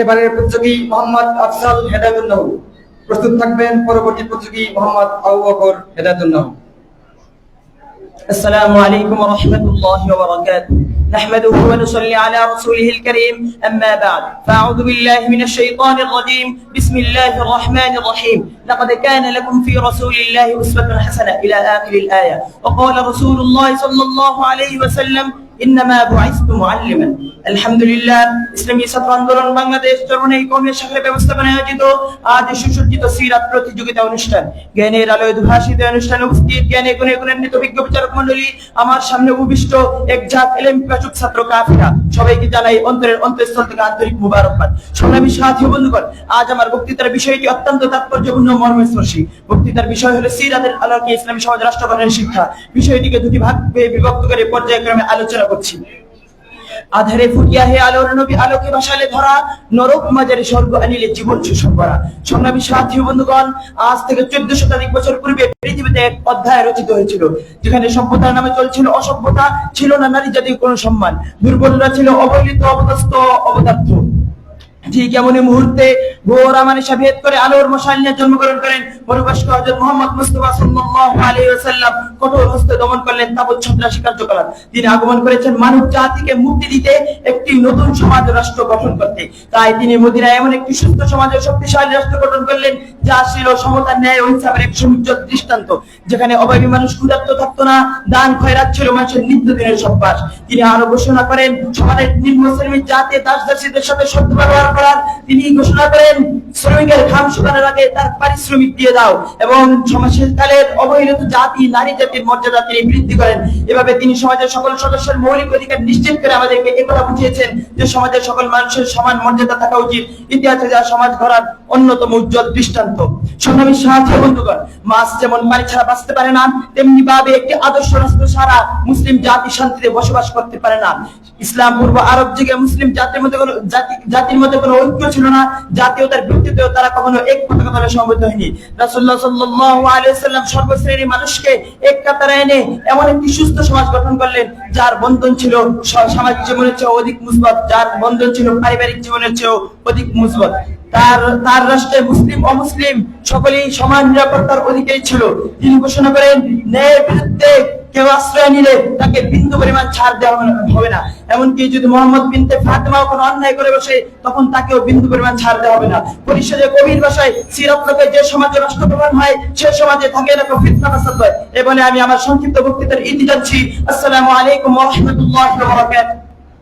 এবারের প্রতিযোগী মোহাম্মদ আফজাল হেদায়তুল্লাহ প্রস্তুত থাকবেন পরবর্তী প্রতিযোগী মোহাম্মদ আবু বকর হেদায়তুল্লাহ السلام عليكم ورحمة الله وبركاته نحمده ونصلي على رسوله الكريم أما بعد فأعوذ بالله من الشيطان الرجيم بسم الله الرحمن الرحيم لقد كان لكم في رسول الله أسوة حسنة إلى آخر الآية وقال رسول الله صلى الله عليه وسلم আমার সামনে এক এলেম ছাত্র কাফিরা সবাইকে জানাই অন্তরের থেকে আন্তরিক মুবারকবাদ। সাথী বন্ধুগণ, আজ আমার বক্তৃতার বিষয়টি অত্যন্ত তাৎপর্যপূর্ণ মর্মস্পর্শী। বক্তৃতার বিষয় হলো সিরাতের আলোকে ইসলামী সমাজ রাষ্ট্র শিক্ষা। বিষয়টিকে দুটি ভাগ বিভক্ত করে পর্যায়ক্রমে আলোচনা করছি। আধারে ফুটিয়া হে আলোর নবী আলোকে ধরা, নরক মাজারে স্বর্গ আনিলে জীবন করা। সাথী বন্ধুগণ, আজ থেকে চোদ্দ শতাধিক বছর পূর্বে পৃথিবীতে এক অধ্যায় রচিত হয়েছিল, যেখানে সভ্যতার নামে চলছিল অসভ্যতা, ছিল না নারী জাতির কোনো সম্মান। দুর্বলরা ছিল অবহেলিত অবদস্ত অবদার্থ ঠিক এমনই মুহূর্তে ঘোর আমানিশা ভেদ করে আলোর মশাল নিয়ে জন্মগ্রহণ করেন। পরিবেশক হযরত মুহাম্মদ মুস্তাফা সাল্লাল্লাহু আলাইহি ওয়াসাল্লাম কঠোর হস্তে দমন করলেন তাবৎ সন্ত্রাসী কার্যকলাপ তিনি আগমন করেছেন মানব জাতিকে মুক্তি দিতে, একটি নতুন সমাজ রাষ্ট্র গঠন করতে। তাই তিনি মদিনায় এমন একটি সুস্থ সমাজ শক্তিশালী রাষ্ট্র গঠন করলেন, যা ছিল সমতার ন্যায় ও ইনসাফের এক সমুজ্জ্বল দৃষ্টান্ত। যেখানে অভাবী মানুষ ক্ষুধার্ত থাকতো না, দান খয়রাত ছিল মানুষের নিত্যদিনের সভ্যাস তিনি আরও ঘোষণা করেন, সমাজের নিম্ন শ্রেণির জাতি দাস দাসীদের সাথে সত্য ব্যবহার করার তিনি ঘোষণা করেন, শ্রমিকের ঘাম শুকানোর আগে তার পারিশ্রমিক দিয়ে দাও এবং সমাজের কালের অবহেলিত জাতি, নারী জাতির মর্যাদা তিনি বৃদ্ধি করেন। এভাবে তিনি সমাজের সকল সদস্যের মৌলিক অধিকার নিশ্চিত করে আমাদেরকে একথা বুঝিয়েছেন যে সমাজের সকল মানুষের সমান মর্যাদা থাকা উচিত। ইতিহাসে যা সমাজ গড়ার অন্যতম উজ্জ্বল দৃষ্টান্ত। সংগ্রামী সাহায্য বন্ধুগণ, মাছ যেমন পানি ছাড়া বাঁচতে পারে না তেমনি ভাবে একটি আদর্শ রাষ্ট্র ছাড়া মুসলিম জাতি শান্তিতে বসবাস করতে পারে না। ইসলাম, পূর্ব আরব যুগে মুসলিম জাতির মধ্যে কোনো জাতি, জাতির মধ্যে কোনো ঐক্য ছিল না জাতীয়তার ভিত্তিতেও তারা কখনো এক পতাকা তলে সমবেত হয়নি। রাসূলুল্লাহ সাল্লাল্লাহু আলাইহি সাল্লাম সর্বশ্রেণীর মানুষকে এক কাতারে এনে এমন একটি সুস্থ সমাজ গঠন করলেন যার বন্ধন ছিল সামাজিক জীবনের চেয়ে অধিক মুসবত, যার বন্ধন ছিল পারিবারিক জীবনের চেয়েও অধিক মুসবত। তার তার রাষ্ট্রে মুসলিম, অমুসলিম সকলেই সমান নিরাপত্তার অধিকারী ছিল। তিনি ঘোষণা করেন, ন্যায়ের বিরুদ্ধে কেউ আশ্রয় নিলে তাকে বিন্দু পরিমাণ ছাড় দেওয়া হবে না। এমনকি যদি মোহাম্মদ বিনতে ফাতেমাও কোনো অন্যায় করে বসে, তখন তাকেও বিন্দু পরিমাণ ছাড় দেওয়া হবে না। পরিষদে কবির ভাষায় সিরাপ লোকের যে সমাজে রাষ্ট্র প্রমাণ হয়, সে সমাজে থাকে না ফিতনা ফাসাদ হয়। এবারে আমি আমার সংক্ষিপ্ত বক্তৃতার ইতি যাচ্ছি আসসালামু আলাইকুম ওয়া রাহমাতুল্লাহি ওয়া বারাকাতুহু।